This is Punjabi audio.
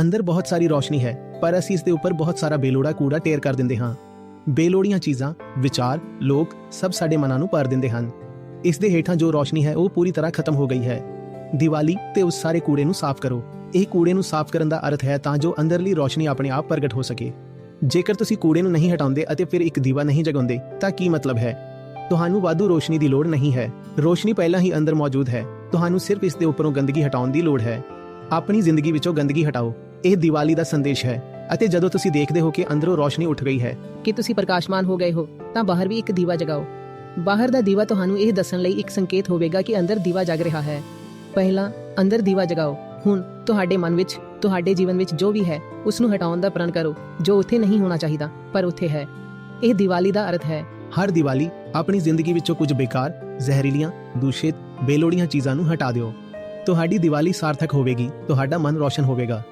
ਅੰਦਰ ਬਹੁਤ ਸਾਰੀ ਰੋਸ਼ਨੀ ਹੈ, ਪਰ ਅਸੀਂ ਇਸ ਦੇ ਉੱਪਰ ਬਹੁਤ ਸਾਰਾ ਬੇਲੋੜਾ ਕੂੜਾ ਟੇਰ ਕਰ ਦਿੰਦੇ ਹਾਂ। ਬੇਲੋੜੀਆਂ ਚੀਜ਼ਾਂ, ਵਿਚਾਰ, ਲੋਕ ਸਭ ਸਾਡੇ ਮਨਾਂ ਨੂੰ ਭਰ ਦਿੰਦੇ ਹਨ। ਇਸ ਦੇ ਹੇਠਾਂ ਜੋ ਰੋਸ਼ਨੀ ਹੈ, ਉਹ ਪੂਰੀ ਤਰ੍ਹਾਂ ਖਤਮ ਹੋ ਗਈ ਹੈ। ਦੀਵਾਲੀ ਤੇ ਉਸ ਸਾਰੇ ਕੂੜੇ ਨੂੰ ਸਾਫ਼ ਕਰੋ। ਇਹ ਕੂੜੇ ਨੂੰ ਸਾਫ਼ ਕਰਨ ਦਾ ਅਰਥ ਹੈ ਤਾਂ ਜੋ ਅੰਦਰਲੀ ਰੋਸ਼ਨੀ ਆਪਣੇ ਆਪ ਪ੍ਰਗਟ ਹੋ ਸਕੇ। ਜੇਕਰ ਤੁਸੀਂ ਕੂੜੇ ਨੂੰ ਨਹੀਂ ਹਟਾਉਂਦੇ ਅਤੇ ਫਿਰ ਇੱਕ ਦੀਵਾ ਨਹੀਂ ਜਗਾਉਂਦੇ, ਤਾਂ ਕੀ ਮਤਲਬ ਹੈ? ਤੁਹਾਨੂੰ ਵਾਧੂ ਰੋਸ਼ਨੀ ਦੀ ਲੋੜ ਨਹੀਂ ਹੈ। ਰੋਸ਼ਨੀ ਪਹਿਲਾਂ ਹੀ ਅੰਦਰ ਮੌਜੂਦ ਹੈ। ਤੁਹਾਨੂੰ ਸਿਰਫ ਇਸ ਦੇ ਉੱਪਰੋਂ ਗੰਦਗੀ ਹਟਾਉਣ ਦੀ ਲੋੜ ਹੈ। ਆਪਣੀ ਜ਼ਿੰਦਗੀ ਵਿੱਚੋਂ ਗੰਦਗੀ ਹਟਾਓ। ਇਹ ਦੀਵਾਲੀ ਦਾ ਸੰਦੇਸ਼ ਹੈ ਅਤੇ ਜਦੋਂ ਤੁਸੀਂ ਦੇਖਦੇ ਹੋ ਕਿ ਅੰਦਰੋਂ ਰੋਸ਼ਨੀ ਉੱਠ ਗਈ ਹੈ। ਕਿ ਤੁਸੀਂ ਪ੍ਰਕਾਸ਼ਮਾਨ ਹੋ ਗਏ ਹੋ ਤਾਂ ਬਾਹਰ ਵੀ ਇੱਕ ਦੀਵਾ ਜਗਾਓ। ਬਾਹਰ ਦਾ ਦੀਵਾ ਤੁਹਾਨੂੰ ਇਹ ਦੱਸਣ ਲਈ ਇੱਕ ਸੰਕੇਤ ਹੋਵੇਗਾ ਕਿ ਅੰਦਰ ਦੀਵਾ ਜਗ ਰਿਹਾ ਹੈ। ਪਹਿਲਾਂ ਅੰਦਰ ਦੀਵਾ ਜਗਾਓ। ਹੁਣ ਤੁਹਾਡੇ ਮਨ ਵਿੱਚ ਤੁਹਾਡੇ ਜੀਵਨ ਵਿੱਚ ਜੋ ਵੀ ਹੈ ਉਸ ਨੂੰ ਹਟਾਉਣ ਦਾ ਪ੍ਰਣ ਕਰੋ ਜੋ ਉੱਥੇ ਨਹੀਂ ਹੋਣਾ ਚਾਹੀਦਾ ਪਰ ਉੱਥੇ ਹੈ। ਇਹ ਦੀਵਾਲੀ ਦਾ ਅਰਥ ਹੈ। ਹਰ ਦੀਵਾਲੀ ਆਪਣੀ ਜ਼ਿੰਦਗੀ ਵਿੱਚੋਂ ਕੁਝ ਬੇਕਾਰ ਜ਼ਹਿਰੀਲੀਆਂ ਦੂਸ਼ਿਤ ਬੇਲੋੜੀਆਂ ਚੀਜ਼ਾਂ ਨੂੰ ਹਟਾ ਦਿਓ। ਤੁਹਾਡੀ ਦੀਵਾਲੀ ਸਾਰਥਕ ਹੋਵੇਗੀ ਤੁਹਾਡਾ ਮਨ ਰੋਸ਼ਨ ਹੋਵੇਗਾ।